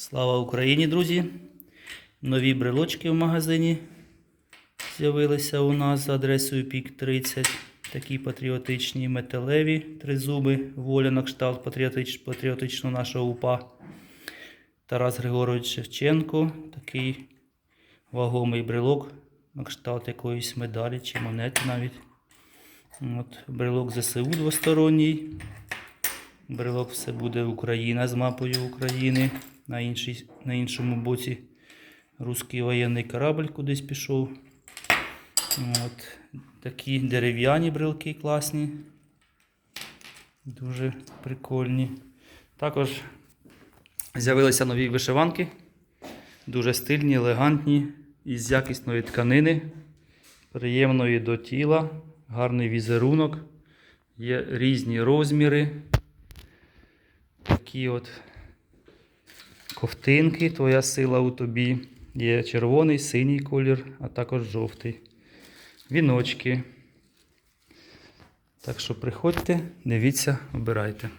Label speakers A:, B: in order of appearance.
A: Слава Україні, друзі! Нові брелочки в магазині з'явилися у нас за адресою Пік 30. Такі патріотичні металеві тризуби, воля на кшталт патріотич, патріотичного нашого УПА. Тарас Григорович Шевченко. Такий вагомий брелок на кшталт якоїсь медалі чи монети навіть. От, брелок ЗСУ двосторонній. Брелок все буде Україна з мапою України. На, іншій, на іншому боці русський воєнний корабль кудись пішов. От. Такі дерев'яні брелки класні. Дуже прикольні. Також з'явилися нові вишиванки. Дуже стильні, елегантні, із якісної тканини, приємної до тіла, гарний візерунок. Є різні розміри. Такі от ковтинки, твоя сила у тобі. Є червоний, синій колір, а також жовтий. Віночки. Так що приходьте, дивіться, обирайте.